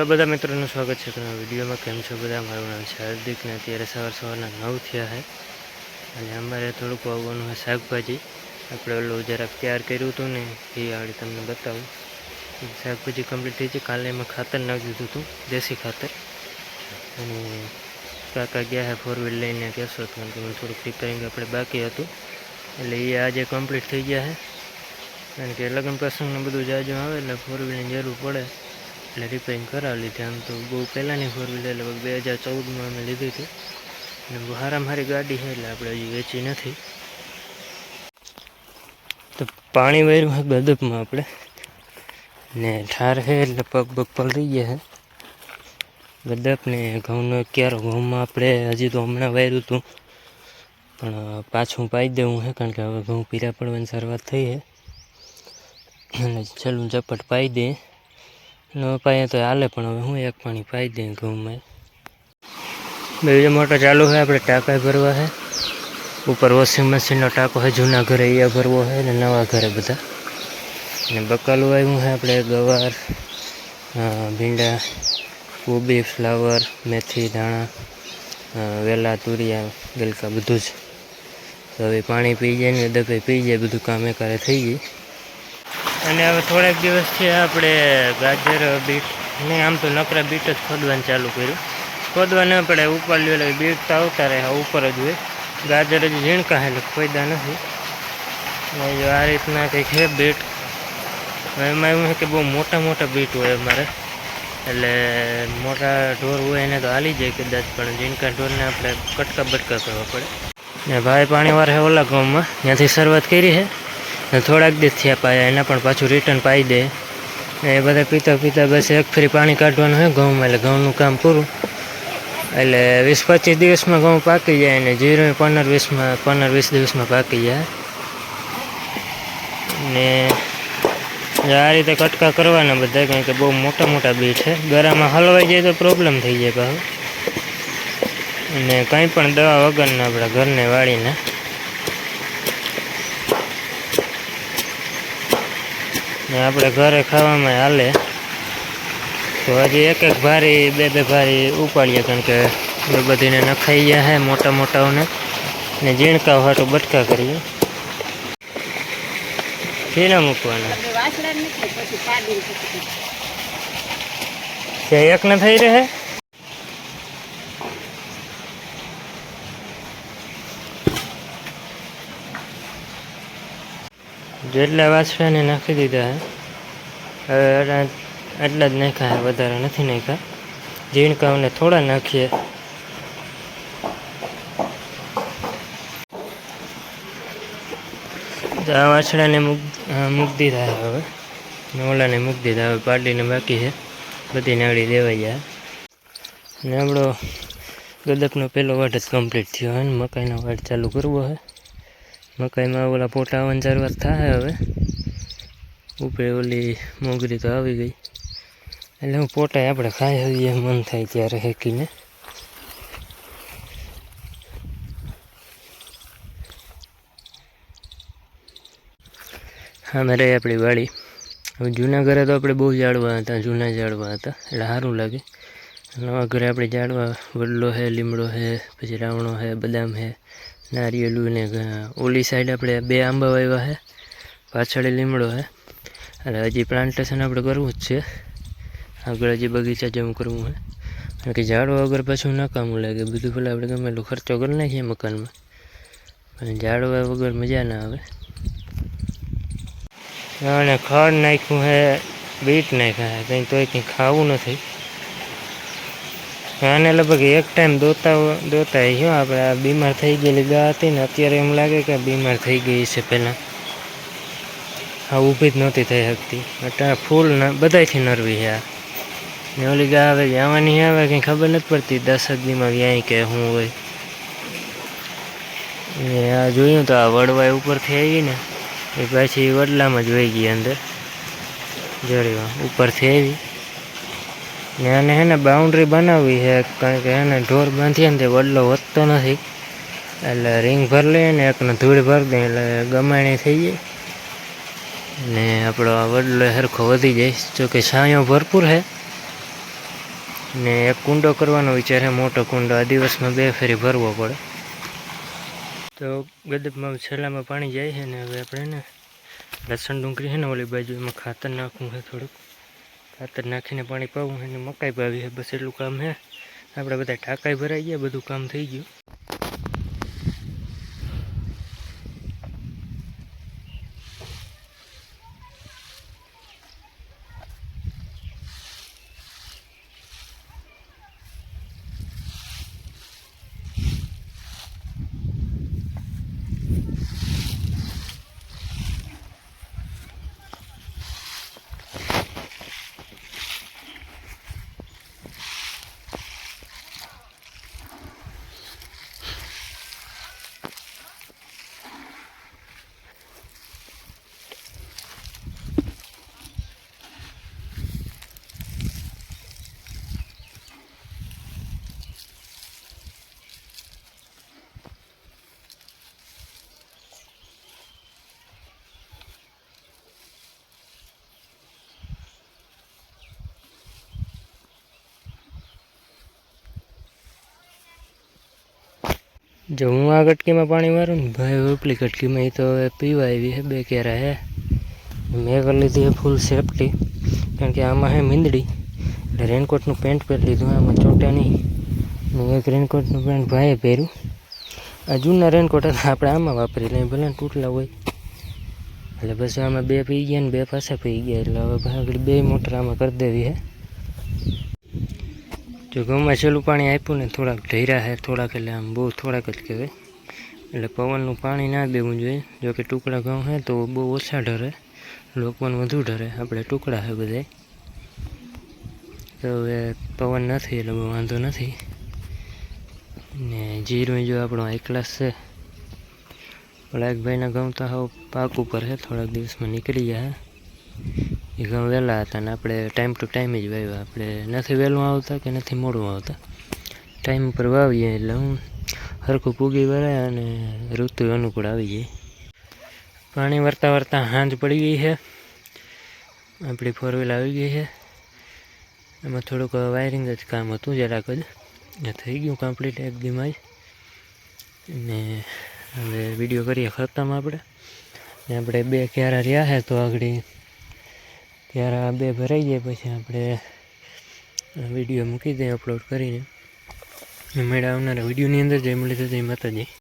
Hello બધા મિત્રોનું સ્વાગત છે તમારા વિડીયોમાં. કેમ છો બધા? મારું નામ છે હાર્દિક ને અત્યારે સવાર સવારના નવ થયા છે. અને અમારે થોડુંક વાવવાનું છે શાકભાજી. આપણે ઓલું જરાક તૈયાર કર્યું હતું ને, એ આવડે તમને બતાવું. શાકભાજી કમ્પ્લીટ થઈ છે. કાલે એમાં ખાતર નાખી દીધું હતું દેશી ખાતર. અને કાકા ગયા છે ફોર વ્હીલ લઈને કહેશો કારણ કે મને થોડુંક રિપેરિંગ આપણે બાકી હતું. એટલે એ આજે કમ્પ્લીટ થઈ ગયા છે. કારણ કે લગ્ન પ્રસંગને બધું જાજુ આવે એટલે ફોર વ્હીલની જરૂર પડે. એટલે રિપેરિંગ કરાવી લીધી. આમ તો બહુ પહેલાંની ફોર વ્હીલર લગભગ બે હજાર ચૌદમાં અમે લીધી હતી. અને સારી ગાડી છે એટલે આપણે હજી વેચી નથી. તો પાણી વહેર્યું હોય બદપમાં આપણે. ને ઠાર છે એટલે પગ પગ પલરી ગયા છે. બદપ ને ઘઉંનો ક્યારો ઘઉંમાં આપણે હજી તો હમણાં વાર્યું હતું. પણ પાછું પાઈ દેવું છે કારણ કે હવે ઘઉં પીરા પડવાની શરૂઆત થઈ છે. અને છેલ્લું ઝપટ પાઈ દઈએ ન પાઈએ તો હાલે, પણ હવે હું એક પાણી પાઈ દઈએ ઘઉંમાં. બીજો મોટો ચાલુ છે, આપણે ટાંકા ભરવા છે. ઉપર વોશિંગ મશીનનો ટાંકો છે, જૂના ઘરે એ ભરવો છે, ને નવા ઘરે બધા. અને બકાલું આવ્યું છે, આપણે ગવાર ભીંડા, કોબી, ફ્લાવર, મેથી, ધાણા વેલા, તુરિયા, ગલકા બધું જ. તો હવે પાણી પી જાય ને દફે પી જાય, બધું કામ એકારે થઈ ગઈ અને હવે થોડાક દિવસથી આપણે ગાજર, બીટ ને આમ તો નકરા બીટ જ ખોદવાનું ચાલુ કર્યું. ખોદવા ન પડે લ્યો એટલે બીટ તો આવતા રહે ઉપર જ હોય. ગાજર જ ઝીણકા એટલે ખોદા નથી. આ રીતના કંઈક છે બીટ. એમાં એવું છે કે બહુ મોટા મોટા બીટ હોય અમારે. એટલે મોટા ઢોર હોય એને તો હાલી જાય કદાચ, પણ ઝીણકા ઢોરને આપણે કટકા બટકા કરવા પડે. ને ભાઈ પાણીવાર છે ઓલા ગામમાં. ત્યાંથી શરૂઆત કરી છે ને થોડાક દિવસ થયા પાયા એના પણ પાછું રિટર્ન પાઈ દે. એ બધા પીતા પીતા બસ એક ફરી પાણી કાઢવાનું હોય ઘઉંમાં, એટલે ઘઉંનું કામ પૂરું. એટલે વીસ પચીસ દિવસમાં ઘઉં પાકી જાય અને જીરો પંદર વીસમાં, પંદર વીસ દિવસમાં પાકી જાય. ને આ રીતે કટકા કરવાના બધા, કારણ કે બહુ મોટા મોટા બી છે. ગરામાં હલવાઈ જાય તો પ્રોબ્લેમ થઈ જાય પાછું. અને કંઈ પણ દવા વગરના આપણા ઘરને વાળીને. ને આપણે ઘરે ખાવામાં હાલે. તો હજી એક એક ભારી બે બે ભારી ઉપાડીએ કારણ કે એ બધીને નખાઈ ગયા હે મોટા મોટાઓને. ને ઝીણકા હાટું બટકા કરીએ. કેના મૂકવાના? એટલે વાસણા નથી પછી પાડીને પછી. તે એક ન થઈ રહે? જેટલા વાસણાને નાખી દીધા હે, હવે આટલા જ નાખ્યા વધારે નથી નાખ્યા. ઝીણકાઓને થોડા નાખીએ. આ વાછડાને મૂક દીધા હવે. ઓલાને મૂકી દીધા, હવે પાડીને બાકી છે બધી નાળી દેવાઈ જાય ને આપણો ગદકનો પહેલો વાટ જ કમ્પ્લીટ થયો હોય ને, મકાઈનો વાટ ચાલુ કરવો છે મકાઈમાં ઓલા પોટા આવવાની શરૂઆત થાય હવે. ઉપરે ઓલી મોગરી તો આવી ગઈ. એટલે હું પોટા આપણે ખાઈ હઈએ મન થાય ત્યારે હેકીને. હા મારે આપણી વાડી. હવે જૂના ઘરે તો આપણે બહુ જાળવા હતા, જૂના ઝાડવા હતા. એટલે સારું લાગે. નવા ઘરે આપણે જાડવા વડલો છે લીમડો છે પછી રાવણો છે બદામ છે નારિયેલું ને ઓલી સાઈડ આપણે બે આંબા વાવ્યા છે પાછળ લીમડો છે એટલે હજી પ્લાન્ટેશન આપણે કરવું જ છે. આગળ હજી બગીચા જેવું કરવું છે કારણ કે ઝાડવા વગર પાછું ના કામ લાગે. બધું પેલા આપણે ગમે એટલો ખર્ચો કરી નાખીએ મકાનમાં. પણ ઝાડવા વગર મજા ના આવે. અને ખડ નાખ્યું છે બીટ નાખ્યા કંઈ તોય કંઈ ખાવું નથી. આને લગભગ એક ટાઈમ દોતા દોતા હ્યો આપણે આ બીમાર થઈ ગયેલી ગા હતી ને, અત્યારે એમ લાગે કે બીમાર થઈ ગઈ છે પહેલાં હા ઊભી જ નહોતી થઈ શકતી. અત્યારે ફૂલ ન બધાયથી નરવી છે આ. ને ઓલી ગા આવે આવવાની આવે કંઈ ખબર નથી પડતી. દસ જ દીમાં વ્યાય કે શું હોય. ને આ જોયું તો આ વડવાઈ ઉપરથી આવી ને, એ પાછી વડલામાં જ વહી ગઈ અંદર. જરીમાં ઉપરથી આવી. ને આને હે ને બાઉન્ડ્રી બનાવવી છે, કારણ કે એને ઢોર બાંધીએ ને તે વડલો વધતો નથી. એટલે રિંગ ભરી લઈએ ને એકને ધૂળ ભરી દઈએ, એટલે ગમાણી થઈ જાય. ને આપણો આ વડલો સરખો વધી જાય, જોકે છાંયો ભરપૂર છે. ને એક કુંડો કરવાનો વિચાર છે, મોટો કુંડો, આ દિવસમાં બે ફેરી ભરવો પડે. તો ગદબમાં છેલ્લામાં પાણી જાય છે ને, હવે આપણે ને લસણ ડુંગળી છે ને ઓલી બાજુ એમાં ખાતર નાખવું છે થોડુંક. ખાતર નાખીને પાણી પાવું અને મકાઈ પાવી બસ એટલું કામ હે આપણે બધા ટાંકાઈ ભરાઈ ગયા, બધું કામ થઈ ગયું. જો હું આ કટકીમાં પાણી મારું ને, ભાઈ ઉપલી કટકીમાં એ તો પીવા આવી છે, બે કેરા હે. મેં કરી લીધી છે ફૂલ સેફટી કારણ કે આમાં હે મીંદડી, એટલે રેનકોટનું પેન્ટ પહેરી લીધું, આમાં ચોટ્યા નહીં. એક રેનકોટનું પેન્ટ ભાઈએ પહેર્યું. આ જૂના રેનકોટ હતા, આપણે આમાં વાપરી લઈએ ભલે તૂટલા હોય. એટલે પછી આમાં બે પી ગયા ને, બે પાછા પી ગયા, એટલે હવે ભાઈ આગળ બે મોટર આમાં કરી દેવી હે. જો ઘઉંમાં છેલ્લું પાણી આપ્યું ને થોડાક ઢેરા છે, થોડાક એટલે આમ બહુ થોડાક જ કહેવાય. એટલે પવનનું પાણી ના દેવું જોઈએ. જો કે ટુકડા ઘઉં છે તો બહુ ઓછા ઢરે. લોકવન વધુ ઢરે. આપણે ટુકડા છે બધા તો હવે પવન નથી એટલે બહુ વાંધો નથી. ને જીરું જો આપણો હાઈ ક્લાસ છે. ઓલા એક ભાઈના ઘઉં તો હાવ પાક ઉપર છે. થોડાક દિવસમાં નીકળી ગયા એ ઘણું વહેલા હતા ને આપણે ટાઈમ ટુ ટાઈમ જ વાવ્યા આપણે નથી વહેલું આવતા કે નથી મોડું આવતા. ટાઈમ પર વાવીએ એટલે હું સરખું પૂગી વરાય અને ઋતુ અનુકૂળ આવી જાય. પાણી વરતા વરતા હાંજ પડી ગઈ છે. આપણી ફોર વ્હીલ આવી ગઈ છે. એમાં થોડુંક વાયરિંગ જ કામ હતું જરાક જ. એ થઈ ગયું કમ્પ્લીટ એક દીમાં જ. ને હવે વીડિયો કરીએ ખતમ આપણે. ને આપણે બે ક્યારા રહ્યા છે તો આગળ ક્યારા બે ભરાઈ જાય પછી આપણે વીડિયો મૂકી દઈએ અપલોડ કરીને. મેળા આવનારા વિડીયોની અંદર જય મળી જય માતાજી.